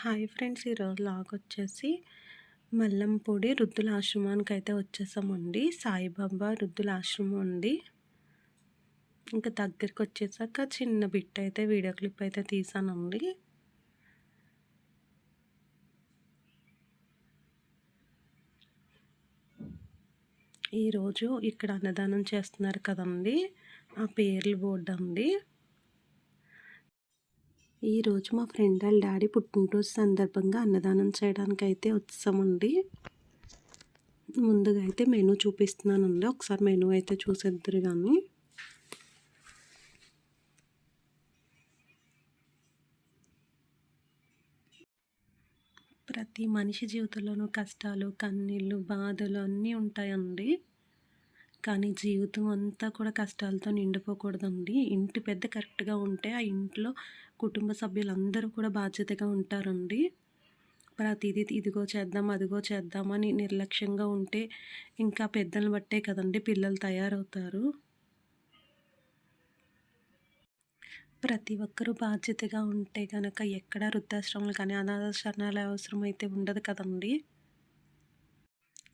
Hi friends ఈరోజు log వచ్చేసి మల్లంపూడి వృద్ధుల ఆశ్రమానికి అయితే వచ్చేసామండి. సాయిబాబా వృద్ధుల ఆశ్రమం అండి. ఇంకా దగ్గరికి వచ్చేసాక చిన్న బిట్ అయితే వీడియో క్లిప్ అయితే తీసానండి. ఈరోజు ఇక్కడ అన్నదానం చేస్తున్నారు కదండి. ఆ పేర్లు బోర్డు అండి. ఈరోజు మా ఫ్రెండ్ వాళ్ళ డాడీ పుట్టినరోజు సందర్భంగా అన్నదానం చేయడానికి అయితే వచ్చామండి. ముందుగా అయితే మెనూ చూపిస్తున్నానండి. ఒకసారి మెనూ అయితే చూసేద్దరు కానీ ప్రతి మనిషి జీవితంలోనూ కష్టాలు కన్నీళ్ళు బాధలు అన్నీ ఉంటాయండి. కానీ జీవితం అంతా కూడా కష్టాలతో నిండిపోకూడదండి. ఇంటి పెద్ద కరెక్ట్గా ఉంటే ఆ ఇంట్లో కుటుంబ సభ్యులందరూ కూడా బాధ్యతగా ఉంటారండి. ప్రతిదీ ఇదిగో చేద్దాం అదిగో చేద్దామని నిర్లక్ష్యంగా ఉంటే ఇంకా పెద్దలను బట్టే కదండి పిల్లలు తయారవుతారు. ప్రతి ఒక్కరూ బాధ్యతగా ఉంటే కనుక ఎక్కడ వృద్ధాశ్రమాలు కానీ అనాథాశ్రమాలు అవసరం అయితే ఉండదు కదండి.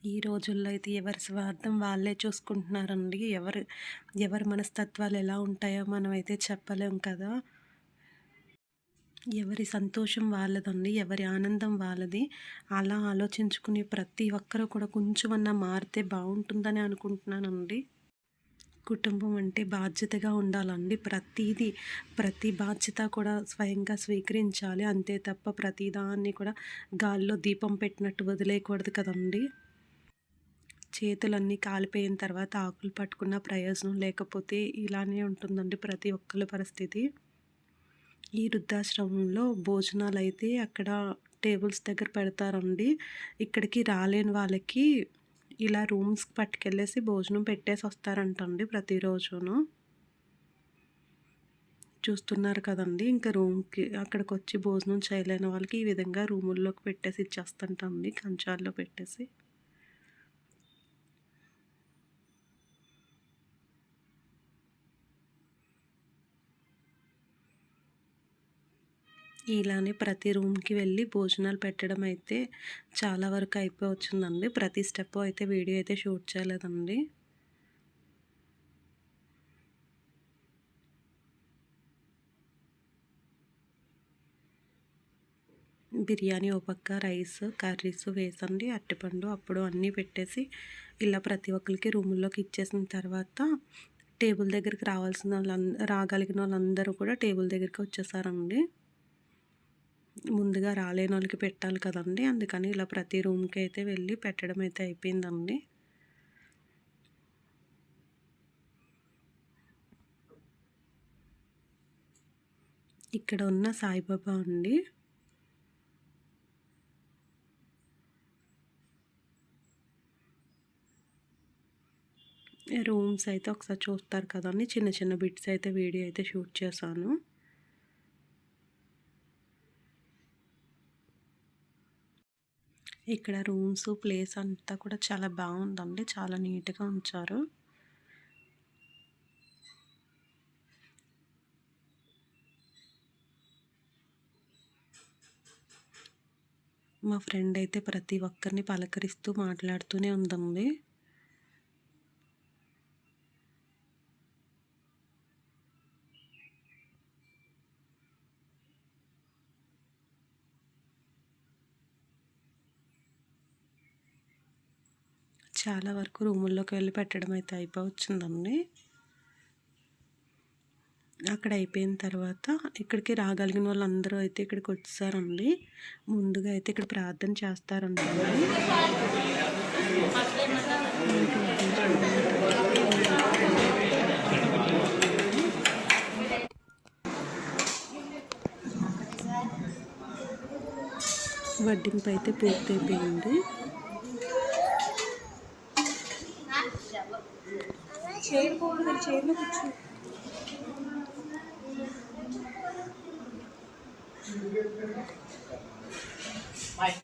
ఈ రోజుల్లో అయితే ఎవరి స్వార్థం వాళ్ళే చూసుకుంటున్నారండి. ఎవరు ఎవరి మనస్తత్వాలు ఎలా ఉంటాయో మనం అయితే చెప్పలేం కదా. ఎవరి సంతోషం వాళ్ళదండి ఎవరి ఆనందం వాళ్ళది. అలా ఆలోచించుకుని ప్రతి ఒక్కరూ కూడా కొంచెమన్నా మారితే బాగుంటుందని అనుకుంటున్నానండి. కుటుంబం అంటే బాధ్యతగా ఉండాలండి. ప్రతిదీ ప్రతి బాధ్యత కూడా స్వయంగా స్వీకరించాలి. అంతే తప్ప ప్రతిదాన్ని కూడా గాల్లో దీపం పెట్టినట్టు వదిలేయకూడదు కదండి. చేతులన్నీ కాలిపోయిన తర్వాత ఆకులు పట్టుకున్న ప్రయోజనం లేకపోతే ఇలానే ఉంటుందండి ప్రతి ఒక్కరి పరిస్థితి. ఈ వృద్ధాశ్రమంలో భోజనాలు అయితే అక్కడ టేబుల్స్ దగ్గర పెడతారండి. ఇక్కడికి రాలేని వాళ్ళకి ఇలా రూమ్స్కి పట్టుకెళ్ళేసి భోజనం పెట్టేసి వస్తారంటండి ప్రతిరోజును. చూస్తున్నారు కదండి ఇంకా రూమ్కి అక్కడికి వచ్చి భోజనం చేయలేని వాళ్ళకి ఈ విధంగా రూముల్లోకి పెట్టేసి ఇచ్చేస్తుంటండి కంచాల్లో పెట్టేసి. ఇలానే ప్రతి రూమ్కి వెళ్ళి భోజనాలు పెట్టడం అయితే చాలా వరకు అయిపోవచ్చుందండి. ప్రతి స్టెప్ అయితే వీడియో అయితే షూట్ చేయలేదండి. బిర్యానీ ఓ పక్క రైస్ కర్రీస్ వేసండి అరటిపండు అప్పుడు అన్నీ పెట్టేసి ఇలా ప్రతి ఒక్కరికి రూముల్లోకి ఇచ్చేసిన తర్వాత టేబుల్ దగ్గరికి రావాల్సిన వాళ్ళందరూ రాగలిగిన వాళ్ళందరూ కూడా టేబుల్ దగ్గరికి వచ్చేసారండి. ముందుగా రాలేని వాళ్ళకి పెట్టాలి కదండి. అందుకని ఇలా ప్రతి రూమ్కి అయితే వెళ్ళి పెట్టడం అయితే అయిపోయిందండి. ఇక్కడ ఉన్న సాయిబాబా అండి. రూమ్స్ అయితే ఒకసారి చూస్తారు కదండి. చిన్న చిన్న బిట్స్ అయితే వీడియో అయితే షూట్ చేశాను. ఇక్కడ రూమ్స్ ప్లేస్ అంతా కూడా చాలా బాగుందండి. చాలా నీట్గా ఉంచారు. మా ఫ్రెండ్ అయితే ప్రతి ఒక్కరిని పలకరిస్తూ మాట్లాడుతూనే ఉందండి. చాలా వరకు రూముల్లోకి వెళ్ళి పెట్టడం అయితే అయిపోవచ్చిందండి అక్కడ అయిపోయిన తర్వాత ఇక్కడికి రాగలిగిన వాళ్ళందరూ అయితే ఇక్కడికి వచ్చేసారండి ముందుగా అయితే ఇక్కడ ప్రార్థన చేస్తారండి. వడ్డింపు అయితే పూర్తయిపోయింది. చైర్ పోవడం మీరు చైర్లో కూర్చో Bye.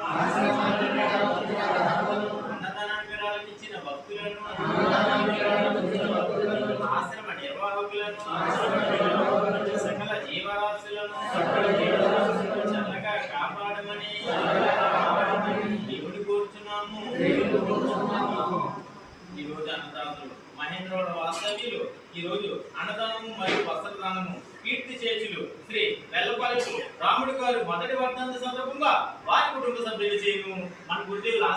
సకల కాపాడమని దేవుడు కోరుచున్నాము ఈరోజు అన్నదాతలు మహేంద్రవాడ వాస్తవ్యులు ఈరోజు అన్నదానము మరియు కీర్తి చేతులు శ్రీ వెల్లపల్లి రాముడి గారు మొదటి వర్ధంతి సందర్భంగా వారి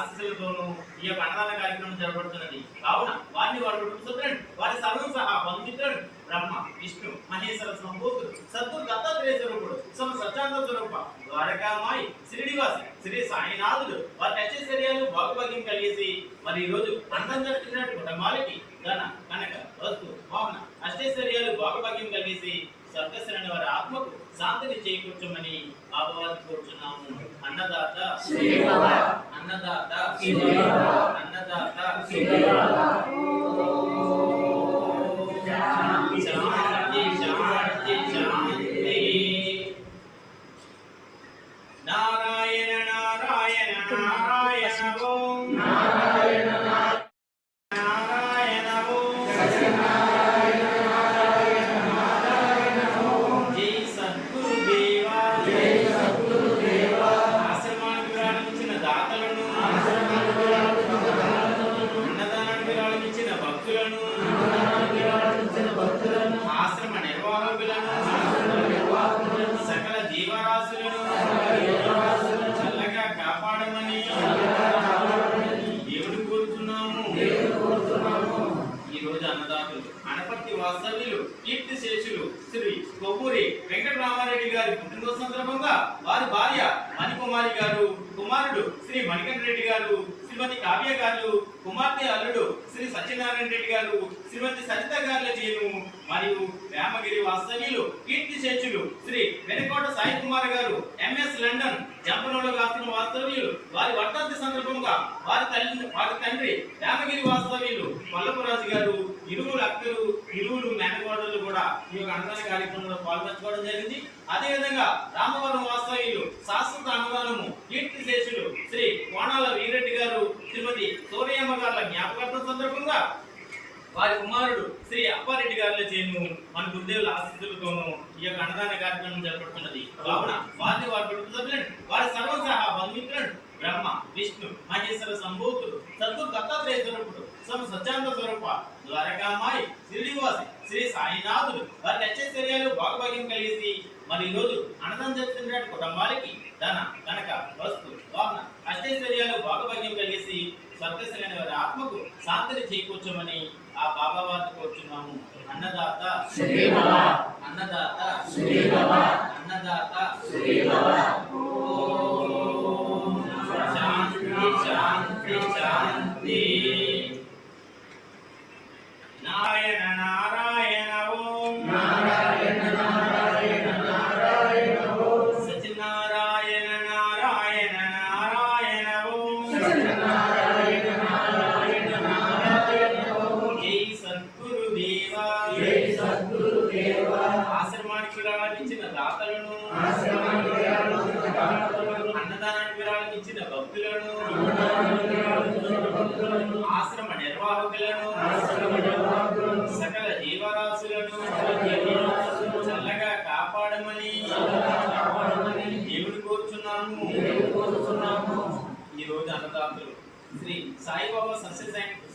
ఆశీస్సులతోనూ ఈ యొక్క అన్నదాన కార్యక్రమం జరగబడుతున్నది కావున వారిని వారి కుటుంబ సభ్యులను వారి సర్వం సహా బంధుమిత్రులను బ్రహ్మ విష్ణు మహేశ్వర సంభూతుడు సద్గురు దత్తాత్రేయ స్వరూపుడు సమ సత్యానంద స్వరూప ద్వారకామాయి శ్రీనివాస్ శ్రీ సాయినాథుడు వారి నచ్చర్యాలు భాగభాగ్యం కలిగేసి మరి ఈ రోజు అందం జరుగుతున్నట్టు కుటుంబాలకి ధన కనక వస్తు వాహన అష్టైశ్వర్యాలు భాగభాగ్యం కలిగేసి స్వర్గశ్రేణి వారి ఆత్మకు శాంతిని చేకూర్చమని ఆపవాది కోరుచున్నాము. అన్నదాత అన్నదాత అన్నదాత భక్తులను ఆశ్రమ నిర్వాహకులను సకల జీవరాశులను చల్లగా కాపాడమని దేవుడు కోరుతున్నాము ఈ రోజు అన్నదాతలు అనపర్తి వాస్తవ్యులు కీర్తి శేషులు శ్రీ కొవ్వూరి వెంకటరామారెడ్డి గారి పుట్టినరోజు సందర్భంగా వారి భార్య మణికుమారి గారు కుమారుడు శ్రీ మణికంఠ రెడ్డి గారు శ్రీమతి కావ్య గారు కుమార్తె అల్లుడు శ్రీ సత్యనారాయణ రెడ్డి గారు శ్రీమతి గారుల మరియు రామగిరి వాస్తవ్యులు కీర్తి చర్చులు శ్రీ వెనకోట సాయి కుమార్ గారు ఎంఎస్ లండన్ జంపనోడు కాస్తున్న వాస్తవ్యులు వారి వర్ధంతి సందర్భంగా వారి తల్లి వారి తండ్రి రామగిరి వాస్తవ్యులు వల్లభరాజు గారు ఇరువురు అక్కలు ఇరువురు మేనకోడలు కూడా ఈ యొక్క అన్నదాన కార్యక్రమంలో పాల్గొంచుకోవడం జరిగింది. అదేవిధంగా రామవరం వాస్తవ్యులు శాశ్వత అన్నదానము కీర్తి శేషులు శ్రీ కోణాల వీరెడ్డి గారు శ్రీమతి సూర్యమ్మ గారుల జ్ఞాపకార్థం సందర్భంగా వారి కుమారుడు శ్రీ అప్పారెడ్డి గారిలో చేను మన గురుదేవుల ఆశీస్సులతోనూ ఈ యొక్క అన్నదాన కార్యక్రమం జరపడుతున్నది కావున వారిని వారి కుటుంబ సభ్యులను వారి సర్వసహా బంధుమిత్రులను బ్రహ్మ విష్ణు మహేశ్వర సంభూతుడు సద్గురు దత్తాత్రేయ స్వరూపుడు సమ సత్యాంత స్వరూప ద్వారకామాయి శ్రీనివాసి శ్రీ సాయినాథుడు వారి నచ్చర్యాలు భాగభాగ్యం కలిగేసి మరి ఈరోజు అన్నదానం జరుగుతున్న కుటుంబాలకి ధన కనక వస్తు వాహన అష్టైశ్వర్యాలు భాగభాగ్యం కలిగేసి స్వర్గశ్రేణి వారి ఆత్మకు శాంతిని చేకూర్చమని ఆ బాబా కోరుచున్నాము. అన్నదాత అన్నదాత అన్నదాత దాతలను అన్నదానానికి విరాళించిన భక్తులను ఆశ్రమ నిర్వాహకులను సకల జీవరాశులను చల్లగా కాపాడమని దేవుడు కోరుచున్నాము. ఈ రోజు అన్నదాతలు శ్రీ సాయిబాబా సత్య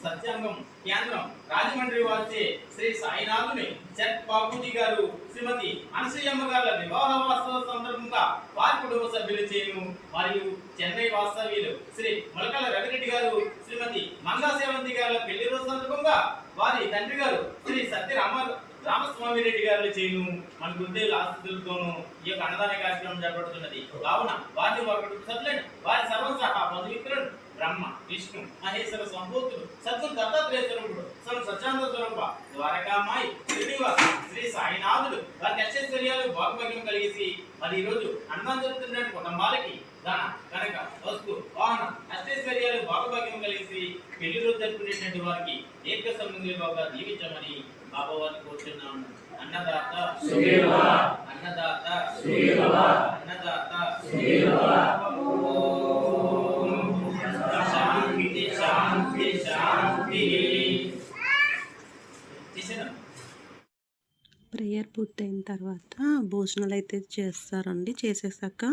సత్యాంగం. కేంద్రం రాజమండ్రి వాసి శ్రీ సాయినాథుని చెట్ బాబూజీ గారు శ్రీమతి అనసూయమ్మ గారు వివాహ వాస్తవ సందర్భంగా వారి కుటుంబ సభ్యులు చేయను. మరియు చెన్నై వాస్తవ్యులు శ్రీ మొలకల రవిరెడ్డి గారు శ్రీమతి మంగా సేవంతి గారుల పెళ్ళి రోజు సందర్భంగా వారి తండ్రి గారు శ్రీ సత్యరామ రామస్వామి రెడ్డి గారు చేయను. మన గురుదేవుల ఆస్తులతోనూ ఈ యొక్క అన్నదాన కార్యక్రమం జరపడుతున్నది కావున వారిని వారి కుటుంబ సభ్యులను వారి సర్వ సహా బంధుమిత్రులను బ్రహ్మ విష్ణు మహేశ్వర సంభూతుడు సద్గురు దత్తాత్రేయ స్వరూపుడు సర్వ సత్యానంద స్వరూప ద్వారకామాయి శ్రీనివాస్ శ్రీ సాయినాథుడు వారి అక్షైశ్వర్యాలు భాగభాగ్యం కలిగేసి మరి ఈ రోజు అన్నం జరుగుతున్న కుటుంబాలకి ధన కనుక వస్తు వాహన అష్టైశ్వర్యాలు భాగభాగ్యం కలిగేసి పెళ్ళి రోజు జరుపుకునేటువంటి వారికి ఏక సంబంధిగా దీవించమని బాబా వారిని కోరుతున్నాము అన్నదాత అన్నదాత అన్నదాత. ప్రేయర్ పూర్తయిన తర్వాత భోజనాలు అయితే చేస్తారండి. చేసేసాక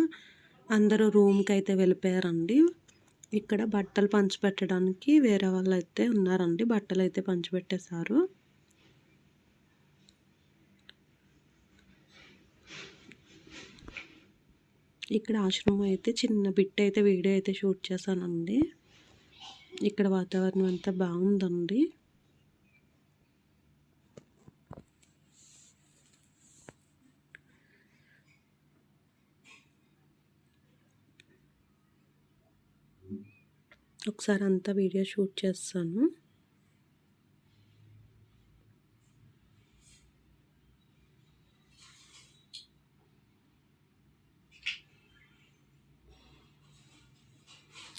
అందరూ రూమ్కి అయితే వెళ్ళిపోయారండి. ఇక్కడ బట్టలు పంచిపెట్టడానికి వేరే వాళ్ళు అయితే ఉన్నారండి. బట్టలు అయితే పంచిపెట్టేశారు. ఇక్కడ ఆశ్రమం అయితే చిన్న బిట్ అయితే వీడియో అయితే షూట్ చేశానండి. ఇక్కడ వాతావరణం అంతా బాగుందండి. ఒకసారి అంతా వీడియో షూట్ చేస్తాను.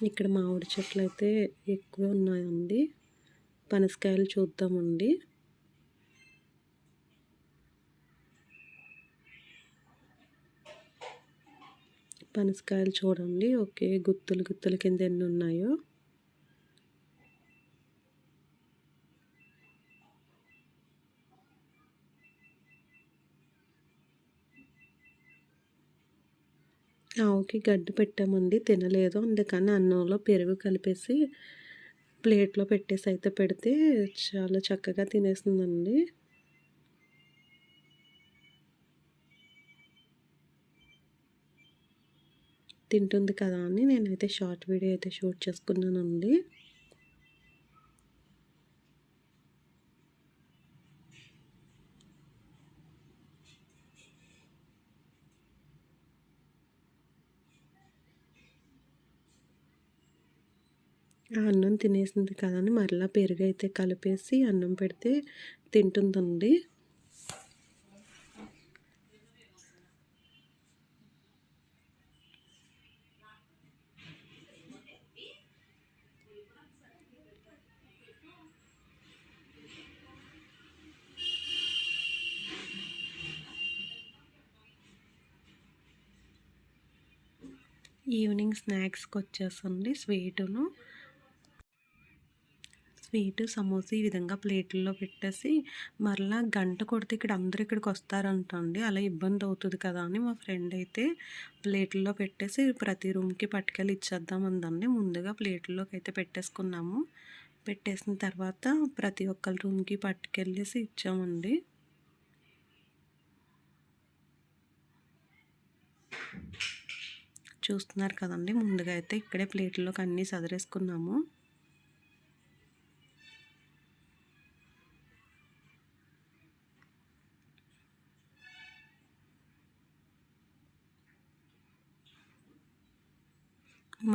ఇక్కడ మామిడి చెట్లు అయితే ఎక్కువ ఉన్నాయండి. పనసకాయలు చూద్దామండి. పనసకాయలు చూడండి. ఓకే గుత్తులు గుత్తుల కింద ఎన్ని ఉన్నాయో. ఆవుకి గడ్డి పెట్టామండి తినలేదు. అందుకని అన్నంలో పెరుగు కలిపేసి ప్లేట్లో పెట్టేసి అయితే పెడితే చాలా చక్కగా తినేసిందండి. తింటుంది కదా అని నేనైతే షార్ట్ వీడియో అయితే షూట్ చేసుకున్నానండి. ఆ అన్నం తినేసింది కదా అని మరలా పెరుగు అయితే కలిపేసి అన్నం పెడితే తింటుందండి. ఈవినింగ్ స్నాక్స్కి వచ్చేసండి స్వీటును. స్వీట్ సమోసా ఈ విధంగా ప్లేట్లలో పెట్టేసి మరలా గంట కొడితే ఇక్కడ అందరూ ఇక్కడికి వస్తారంట అండి అలా ఇబ్బంది అవుతుంది కదా అని మా ఫ్రెండ్ అయితే ప్లేట్లలో పెట్టేసి ప్రతి రూమ్కి పట్టుకెళ్ళి ఇచ్చేద్దామందండి. ముందుగా ప్లేట్లలోకి అయితే పెట్టేసుకున్నాము. పెట్టేసిన తర్వాత ప్రతి ఒక్కరి రూమ్కి పట్టుకెళ్ళేసి ఇచ్చామండి. చూస్తున్నారు కదండి ముందుగా అయితే ఇక్కడే ప్లేట్లోకి అన్నీ సదరేసుకున్నాము.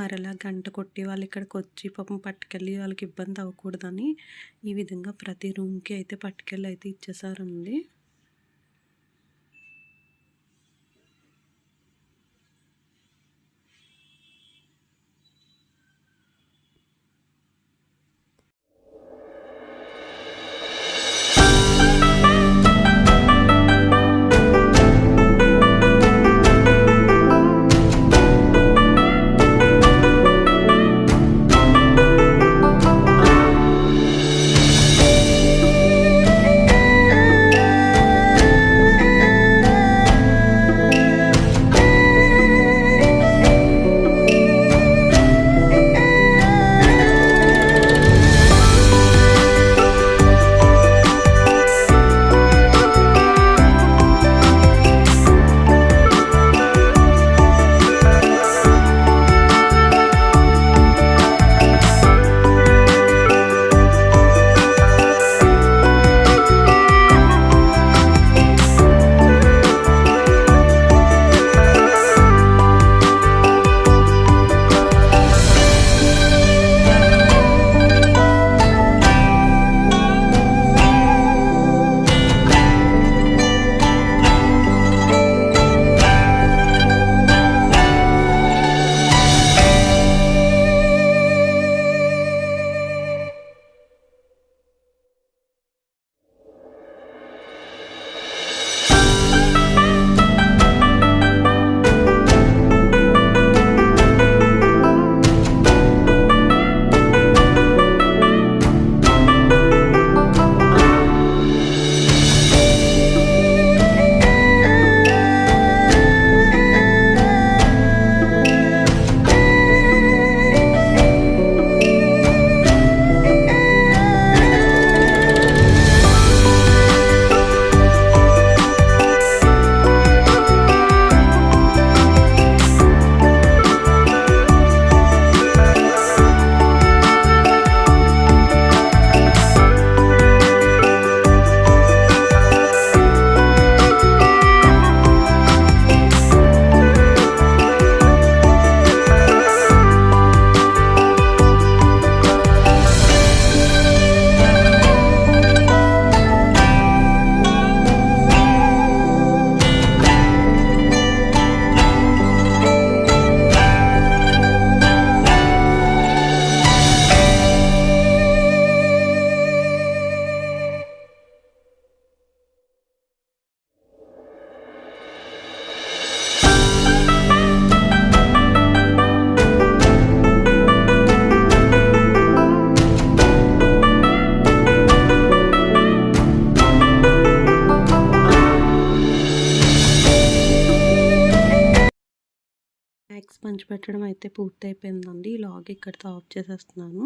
మరలా గంట కొట్టి వాళ్ళు ఇక్కడికి వచ్చి పాపం పట్టుకెళ్ళి వాళ్ళకి ఇబ్బంది అవ్వకూడదని ఈ విధంగా ప్రతి రూమ్కి అయితే పట్టుకెళ్ళి అయితే ఇచ్చేసారండి పెట్టడం అయితే పూర్తయిపోయిందండి. ఈ లాగ్ ఇక్కడితో ఆఫ్ చేసేస్తున్నాను.